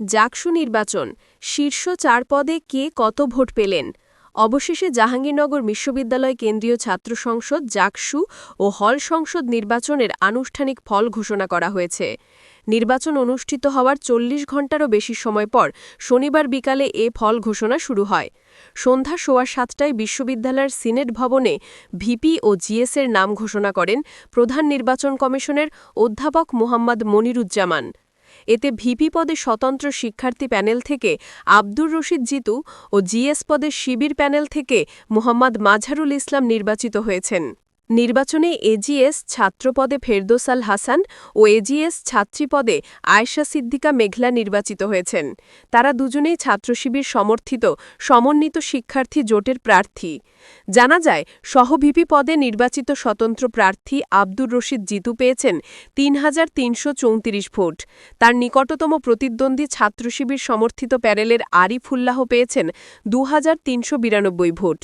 জাকসু নির্বাচন, শীর্ষ চার পদে কে কত ভোট পেলেন? অবশেষে জাহাঙ্গীরনগর বিশ্ববিদ্যালয় কেন্দ্রীয় ছাত্র সংসদ জাকসু ও হল সংসদ নির্বাচনের আনুষ্ঠানিক ফল ঘোষণা করা হয়েছে। নির্বাচন অনুষ্ঠিত হওয়ার চল্লিশ ঘণ্টারও বেশি সময় পর শনিবার বিকালে এ ফল ঘোষণা শুরু হয়। সন্ধ্যা সোয়া সাতটায় বিশ্ববিদ্যালয়ের সিনেট ভবনে ভিপি ও জিএসের নাম ঘোষণা করেন প্রধান নির্বাচন কমিশনের অধ্যাপক মোহাম্মদ মনিরুজ্জামান। এতে ভিপি পদে স্বতন্ত্র শিক্ষার্থী প্যানেল থেকে আব্দুর রশিদ জিতু ও জিএস পদে শিবির প্যানেল থেকে মোহাম্মদ মাঝারুল ইসলাম নির্বাচিত হয়েছেন। নির্বাচনে এজিএস ছাত্রপদে ফেরদোসাল হাসান ও এজিএস ছাত্রীপদে আয়েশা সিদ্দিকা মেঘলা নির্বাচিত হয়েছেন। তারা দুজনেই ছাত্রশিবির সমর্থিত, সমন্বিত শিক্ষার্থী জোটের প্রার্থী। জানা যায়, সহভিপি পদে নির্বাচিত স্বতন্ত্র প্রার্থী আব্দুর রশিদ জিতু পেয়েছেন তিন হাজার তিনশো চৌত্রিশ ভোট। তার নিকটতম প্রতিদ্বন্দ্বী ছাত্রশিবির সমর্থিত প্যানেলের আরিফুল্লাহ পেয়েছেন দু ভোট।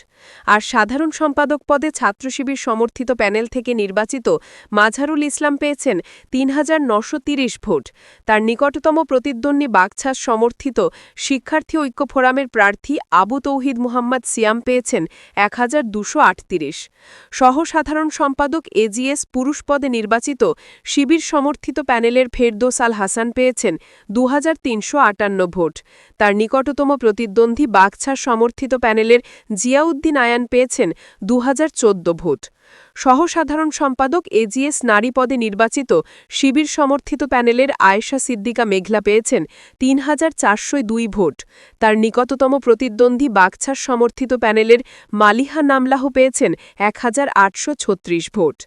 আর সাধারণ সম্পাদক পদে ছাত্রশিবির সমর্থিত প্যানেল থেকে নির্বাচিত মাঝারুল ইসলাম পেয়েছেন তিন ভোট। তার নিকটতম প্রতিদ্বন্দ্বী বাগছাস সমর্থিত শিক্ষার্থী ঐক্য ফোরামের প্রার্থী আবু তৌহিদ মুহাম্মদ সিয়াম পেয়েছেন এক হাজার দুশো আটত্রিশ। সহ সাধারণ সম্পাদক এজিএস পুরুষ পদে নির্বাচিত শিবির সমর্থিত প্যানেলের ফেরদোস আল হাসান পেয়েছেন দু ভোট। তার নিকটতম প্রতিদ্বন্দ্বী বাগছার সমর্থিত প্যানেলের জিয়াউদ্দিন আয়ান পেয়েছেন দু হাজার চোদ্দ ভোট। সহসাধারণ সম্পাদক এজিএস নারী পদে নির্বাচিত শিবির সমর্থিত প্যানেলের আয়েশা সিদ্দিকা মেঘলা পেয়েছেন তিন হাজার দুই ভোট। তার নিকটতম প্রতিদ্বন্দ্বী বাগছার সমর্থিত প্যানেলের মালিহা নামলাহ পেয়েছেন এক হাজার আটশো ছত্রিশ ভোট।